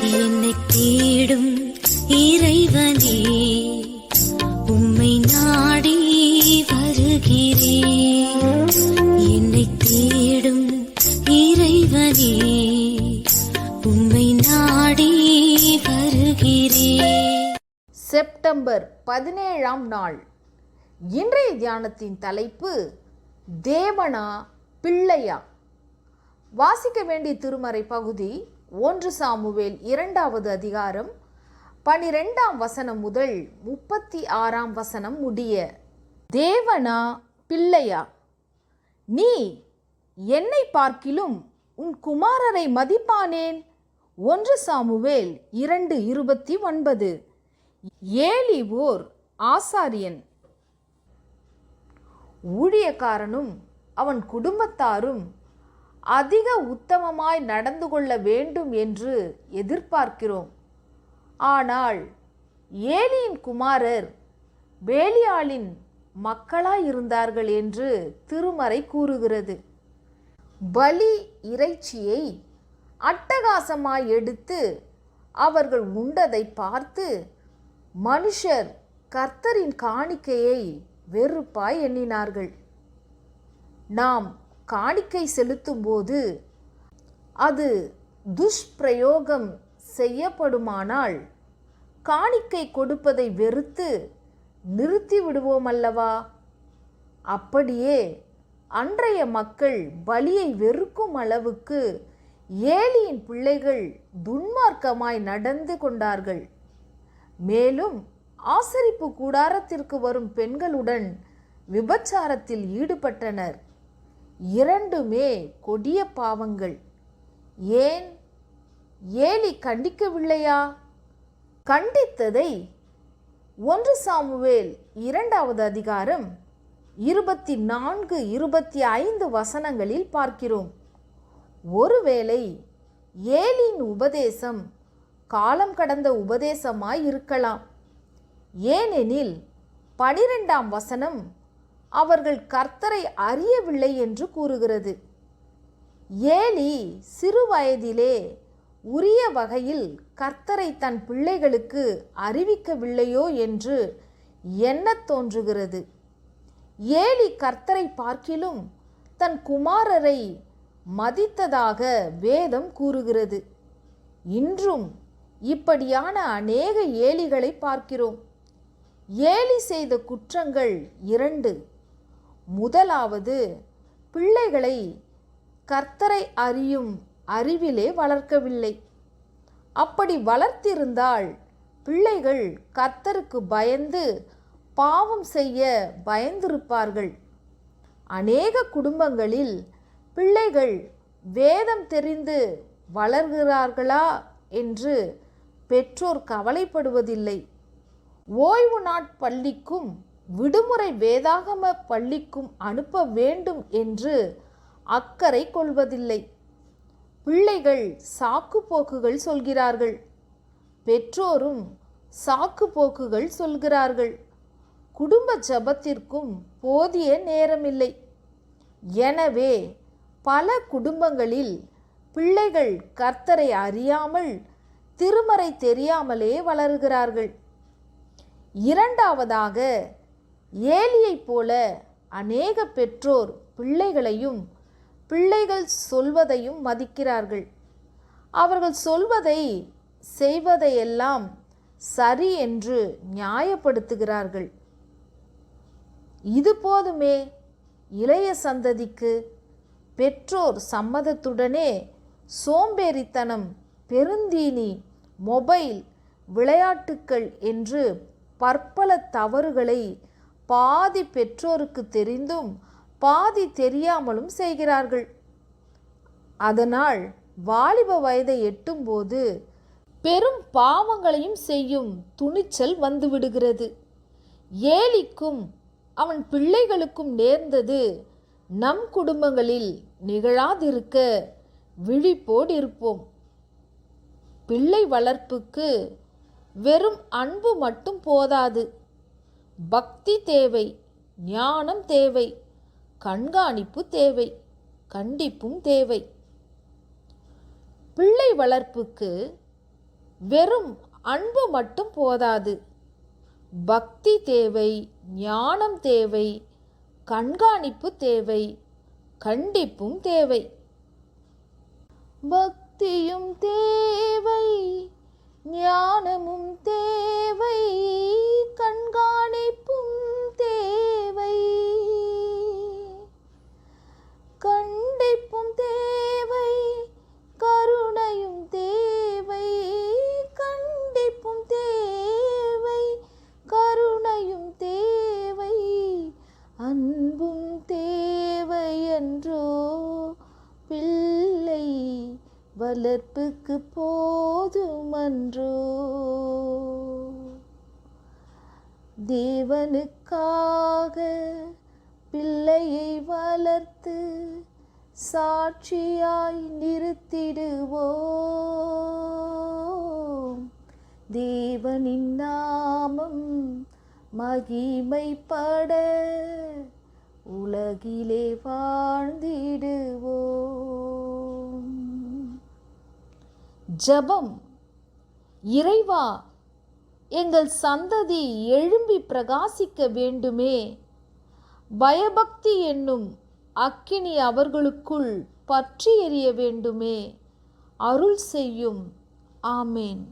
என்னை தேடும் இறைவனே உம்மை நாடி வருகிறேன். என்னை தேடும் இறைவனே உம்மை நாடி வருகிறேன். செப்டம்பர் பதினேழாம் நாள். இன்றைய தியானத்தின் தலைப்பு தேவனா பிள்ளையா? வாசிக்க வேண்டிய திருமறை பகுதி ஒன்று சாமுவேல் இரண்டாவது அதிகாரம் பனிரெண்டாம் வசனம் முதல் முப்பத்தி ஆறாம் வசனம் முடிய தேவனா பிள்ளையா நீ என்னை பார்க்கிலும் உன் குமாரரை மதிப்பானேன்? ஒன்று சாமுவேல் இரண்டு இருபத்தி ஒன்பது ஏலி ஓர் ஆசாரியன். ஊழியக்காரனும் அவன் குடும்பத்தாரும் அதிக உத்தமமாய் நடந்து கொள்ள வேண்டும் என்று எதிர்பார்க்கிறோம். ஆனால் ஏலியின் குமாரர் பேலியாளின் மக்களாயிருந்தார்கள் என்று திருமறை கூறுகிறது. பலி இறைச்சியை அட்டகாசமாய் எடுத்து அவர்கள் உண்டதை பார்த்து மனுஷர் கர்த்தரின் காணிக்கையை வெறுப்பாய் எண்ணினார்கள். நாம் காணிக்கை செலுத்தும்போது அது துஷ்பிரயோகம் செய்யப்படுமானால் காணிக்கை கொடுப்பதை வெறுத்து நிறுத்தி விடுவோம் அல்லவா அப்படியே அன்றைய மக்கள் பலியை வெறுக்கும் அளவுக்கு ஏலியின் பிள்ளைகள் துன்மார்க்கமாய் நடந்து கொண்டார்கள். மேலும் ஆசரிப்பு கூடாரத்திற்கு வரும் பெண்களுடன் விபச்சாரத்தில் ஈடுபட்டனர். இரண்டுமே கொடிய பாவங்கள். ஏன்? ஏலி கண்டிக்கவில்லையா? கண்டித்ததை ஒன்று சாமுவேல் இரண்டாவது அதிகாரம் இருபத்தி நான்கு இருபத்தி ஐந்து வசனங்களில் பார்க்கிறோம். ஒருவேளை ஏலின் உபதேசம் காலம் கடந்த உபதேசமாய் இருக்கலாம் ஏனெனில் பனிரெண்டாம் வசனம் அவர்கள் கர்த்தரை அறியவில்லை என்று கூறுகிறது. ஏலி சிறு வயதிலே உரிய வகையில் கர்த்தரை தன் பிள்ளைகளுக்கு அறிவிக்கவில்லையோ என்று எண்ணத் தோன்றுகிறது. ஏலி கர்த்தரை பார்க்கிலும் தன் குமாரரை மதித்ததாக வேதம் கூறுகிறது. இன்றும் இப்படியான அநேக ஏலிகளை பார்க்கிறோம். ஏலி செய்த குற்றங்கள் இரண்டு. முதலாவது பிள்ளைகளை கர்த்தரை அறியும் அறிவிலே வளர்க்கவில்லை. அப்படி வளர்த்திருந்தால் பிள்ளைகள் கர்த்தருக்கு பயந்து பாவம் செய்ய பயந்திருப்பார்கள். அநேக குடும்பங்களில் பிள்ளைகள் வேதம் தெரிந்து வளர்கிறார்களா என்று பெற்றோர் கவலைப்படுவதில்லை. ஓய்வு நாட் பள்ளிக்கும் விடுமுறை வேதாகம பள்ளிக்கும் அனுப்ப வேண்டும் என்று அக்கறை கொள்வதில்லை. பிள்ளைகள் சாக்கு போக்குகள் சொல்கிறார்கள். பெற்றோரும் சாக்கு போக்குகள் சொல்கிறார்கள். குடும்ப ஜபத்திற்கும் போதிய நேரமில்லை. எனவே பல குடும்பங்களில் பிள்ளைகள் கர்த்தரை அறியாமல் திருமறை தெரியாமலே வளர்கிறார்கள். இரண்டாவதாக ஏலியைப் போல அநேக பெற்றோர் பிள்ளைகளையும் பிள்ளைகள் சொல்வதையும் மதிக்கிறார்கள். அவர்கள் சொல்வதை செய்வதையெல்லாம் சரி என்று நியாயப்படுத்துகிறார்கள். இது போதுமே இளைய சந்ததிக்கு பெற்றோர் சம்மதத்துடனே சோம்பேறித்தனம் பெருந்தீனி மொபைல் விளையாட்டுக்கள் என்று பற்பல தவறுகளை பாதி பெற்றோருக்கு தெரிந்தும் பாதி தெரியாமலும் செய்கிறார்கள். அதனால் வாலிப வயதை எட்டும்போது பெரும் பாவங்களையும் செய்யும் துணிச்சல் வந்துவிடுகிறது. ஏலிக்கும் அவன் பிள்ளைகளுக்கும் நேர்ந்தது நம் குடும்பங்களில் நிகழாதிருக்க விழிப்போடு இருப்போம் பிள்ளை வளர்ப்புக்கு வெறும் அன்பு மட்டும் போதாது. பக்தி தேவை ஞானம் தேவை கண்காணிப்பு தேவை கண்டிப்பும் தேவை. பிள்ளை வளர்ப்புக்கு வெறும் அன்பு மட்டும் போதாது. பக்தி தேவை ஞானம் தேவை கண்காணிப்பு தேவை கண்டிப்பும் தேவை. பக்தியும் தேவை ஞானமும் தேவை. வளர்ப்புக்கு போதுமன்றோ? தேவனுக்காக பிள்ளையை வளர்த்து சாட்சியாய் நிறுத்திடுவோம். தேவனின் நாமம் மகிமைப்பட உலகிலே வாழ்ந்திடுவோம். ஜெபம். இறைவா எங்கள் சந்ததி எழும்பி பிரகாசிக்க வேண்டுமே. பயபக்தி என்னும் அக்கினி அவர்களுக்குள் பற்றி எரிய வேண்டுமே. அருள் செய்யும். ஆமேன்.